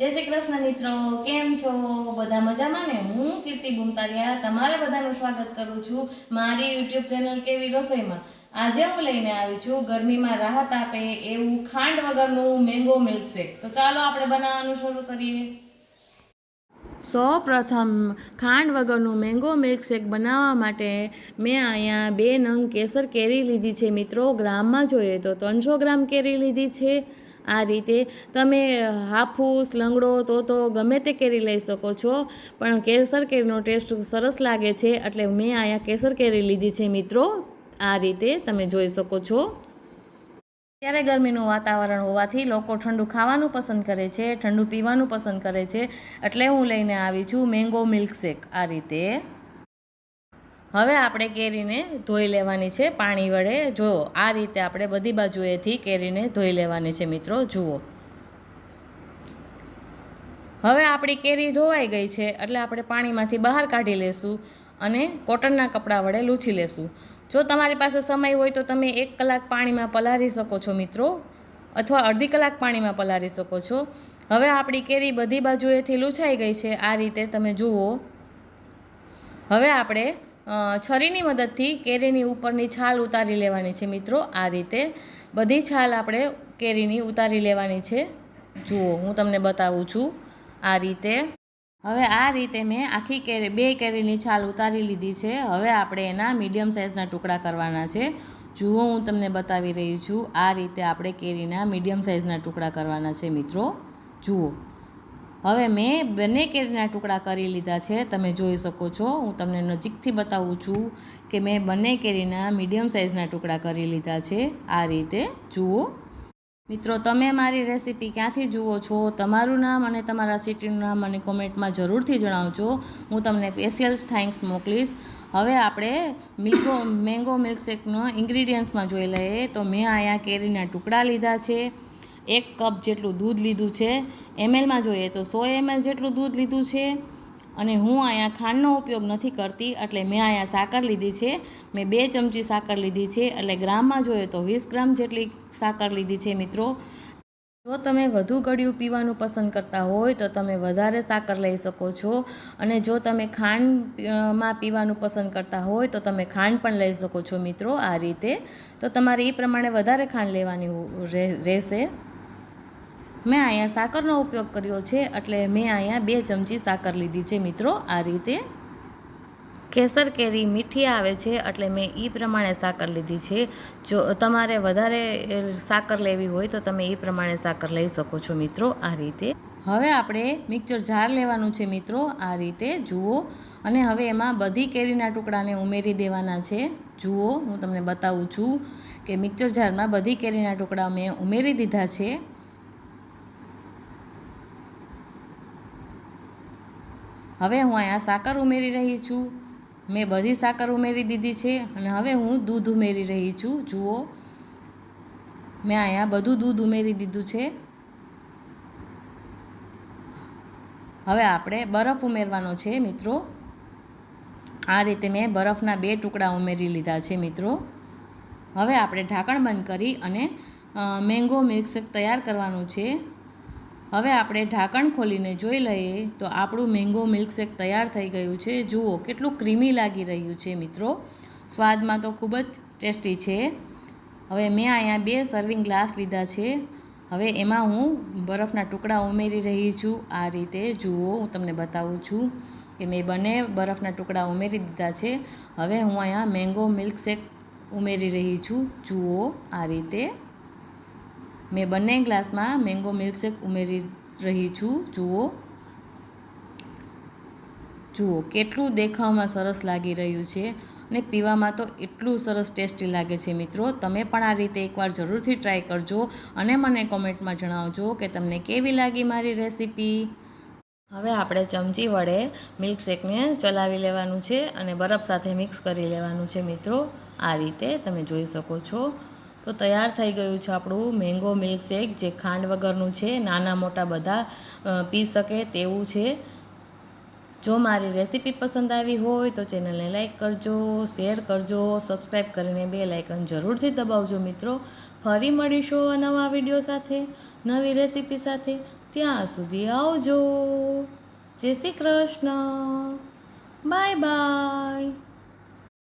જય શ્રી કૃષ્ણ મિત્રો, કેમ છો? બધા મજામાં ને? હું કીર્તિ બુમતારિયા તમારે બધાનું સ્વાગત કરું છું મારી યુટ્યુબ ચેનલ કેવી રસોઈમાં. આજે હું લઈને આવી છું ગરમીમાં રાહત આપે એવું ખાંડ વગરનું મેંગો મિલ્કશેક તો ચાલો આપણે બનાવવાનું શરૂ કરીએ. સૌ પ્રથમ ખાંડ વગરનું મેંગો મિલ્કશેક બનાવવા માટે મેં અહીંયા બે નંગ કેસર કેરી લીધી છે. મિત્રો, ગ્રામમાં જોઈએ તો ત્રણસો ગ્રામ કેરી લીધી છે. આ રીતે તમે હાફૂસ, લંગડો તો તો ગમે તે કેરી લઈ શકો છો, પણ કેસર કેરીનો ટેસ્ટ સરસ લાગે છે, એટલે મેં અહીંયા કેસર કેરી લીધી છે મિત્રો. આ રીતે તમે જોઈ શકો છો. ત્યારે ગરમીનું વાતાવરણ હોવાથી લોકો ઠંડુ ખાવાનું પસંદ કરે છે, ઠંડુ પીવાનું પસંદ કરે છે, એટલે હું લઈને આવી છું મેંગો મિલ્કશેક આ રીતે. હવે આપણે કેરીને ધોઈ લેવાની છે પાણી વડે. જો આ રીતે આપણે બધી બાજુએથી કેરીને ધોઈ લેવાની છે મિત્રો, જુઓ. હવે આપણી કેરી ધોવાઈ ગઈ છે એટલે આપણે પાણીમાંથી બહાર કાઢી લેશું અને કોટનના કપડાં વડે લૂછી લેશું. જો તમારી પાસે સમય હોય તો તમે એક કલાક પાણીમાં પલાળી શકો છો મિત્રો, અથવા અડધી કલાક પાણીમાં પલાળી શકો છો. હવે આપણી કેરી બધી બાજુએથી લૂછાઈ ગઈ છે, આ રીતે તમે જુઓ. હવે આપણે છરીની મદદથી કેરીની ઉપરની છાલ ઉતારી લેવાની છે મિત્રો. આ રીતે બધી છાલ આપણે કેરીની ઉતારી લેવાની છે. જુઓ, હું તમને બતાવું છું આ રીતે. હવે આ રીતે મેં આખી કેરી, બે કેરીની છાલ ઉતારી લીધી છે. હવે આપણે એના મીડિયમ સાઇઝના ટુકડા કરવાના છે. જુઓ, હું તમને બતાવી રહી છું. આ રીતે આપણે કેરીના મીડિયમ સાઇઝના ટુકડા કરવાના છે મિત્રો. જુઓ. હવે મેં બંને કેરીના ટુકડા કરી લીધા છે, તમે જોઈ શકો છો. હું તમને નજીકથી બતાવું છું કે મેં બંને કેરીના મીડિયમ સાઇઝના ટુકડા કરી લીધા છે. આ રીતે જુઓ. મિત્રો, તમે મારી રેસીપી ક્યાંથી જુઓ છો, તમારું નામ અને તમારા સિટીનું નામ મને કોમેન્ટમાં જરૂરથી જણાવજો. હું તમને સ્પેશિયલ થેન્ક્સ મોકલીશ. હવે આપણે મિલ્કો મેંગો મિલ્કશેકનો ઇન્ગ્રીડિયન્ટ્સમાં જોઈ લઈએ. તો મેં અહીંયા કેરીના ટુકડા લીધા છે. એક કપ જેટલું દૂધ લીધું છે. એમએલમાં જોઈએ તો સો એમએલ જેટલું દૂધ લીધું છે. અને હું અહીંયા ખાંડનો ઉપયોગ નથી કરતી એટલે મેં અહીંયા સાકર લીધી છે. મેં બે ચમચી સાકર લીધી છે એટલે ગ્રામમાં જોઈએ તો વીસ ગ્રામ જેટલી સાકર લીધી છે મિત્રો. જો તમે વધુ ગળ્યું પીવાનું પસંદ કરતા હોય તો તમે વધારે સાકર લઈ શકો છો. અને જો તમે ખાંડમાં પીવાનું પસંદ કરતા હોય તો તમે ખાંડ પણ લઈ શકો છો મિત્રો આ રીતે. તો તમારે એ પ્રમાણે વધારે ખાંડ લેવાની રહે- રહેશે. મેં અહીંયા સાકરનો ઉપયોગ કર્યો છે, એટલે મેં અહીંયા બે ચમચી સાકર લીધી છે મિત્રો, આ રીતે. કેસર કેરી મીઠી આવે છે, એટલે મેં એ પ્રમાણે સાકર લીધી છે. જો તમારે વધારે સાકર લેવી હોય તો તમે એ પ્રમાણે સાકર લઈ શકો છો મિત્રો, આ રીતે. હવે આપણે મિક્સર જાર લેવાનું છે મિત્રો, આ રીતે, જુઓ. અને હવે એમાં બધી કેરીના ટુકડાને ઉમેરી દેવાના છે. જુઓ, હું તમને બતાવું છું કે મિક્સર જારમાં બધી કેરીના ટુકડા મેં ઉમેરી દીધા છે. હવે હું અહીંયા સાકર ઉમેરી રહી છું. મેં બધી સાકર ઉમેરી દીધી છે અને હવે હું દૂધ ઉમેરી રહી છું. જુઓ. મેં અહીંયા બધું દૂધ ઉમેરી દીધું છે. હવે આપણે બરફ ઉમેરવાનો છે મિત્રો. આ રીતે મેં બરફના બે ટુકડા ઉમેરી લીધા છે મિત્રો. હવે આપણે ઢાંકણ બંધ કરી અને મેંગો મિલ્કશેક તૈયાર કરવાનું છે. હવે આપણે ઢાંકણ ખોલીને જોઈ લઈએ તો આપણું મેંગો મિલ્કશેક તૈયાર થઈ ગયું છે. જુઓ, કેટલું ક્રીમી લાગી રહ્યું છે મિત્રો. સ્વાદમાં તો ખૂબ જ ટેસ્ટી છે. હવે મેં અહીંયા બે સર્વિંગ ગ્લાસ લીધા છે. હવે એમાં હું બરફના ટુકડા ઉમેરી રહી છું. આ રીતે જુઓ, હું તમને બતાવું છું કે મેં બંને બરફના ટુકડા ઉમેરી દીધા છે. હવે હું અહીંયા મેંગો મિલ્કશેક ઉમેરી રહી છું. જુઓ, આ રીતે મેં બંને ગ્લાસમાં મેંગો મિલ્કશેક ઉમેરી રહી છું. જુઓ. જુઓ, કેટલું દેખાવમાં સરસ લાગી રહ્યું છે ને પીવામાં તો એટલું સરસ ટેસ્ટી લાગે છે મિત્રો. તમે પણ આ રીતે એકવાર જરૂરથી ટ્રાય કરજો અને મને કોમેન્ટમાં જણાવજો કે તમને કેવી લાગી મારી રેસીપી. હવે આપણે ચમચી વડે મિલ્કશેકને ચલાવી લેવાનું છે અને બરફ સાથે મિક્સ કરી લેવાનું છે મિત્રો. આ રીતે તમે જોઈ શકો છો. તો તૈયાર થઈ ગયું છે આપણું મેંગો મિલ્કશેક જે ખાંડ વગરનું છે, નાના મોટા બધા પી શકે તેવું છે. જો મારી રેસીપી પસંદ આવી હોય તો ચેનલને લાઇક કરજો, શેર કરજો સબસ્ક્રાઈબ કરીને બે લાઇકન જરૂરથી દબાવજો મિત્રો. ફરી મળીશું નવા વીડિયો સાથે, નવી રેસીપી સાથે. ત્યાં સુધી આવજો. જય શ્રી કૃષ્ણ. Bye bye.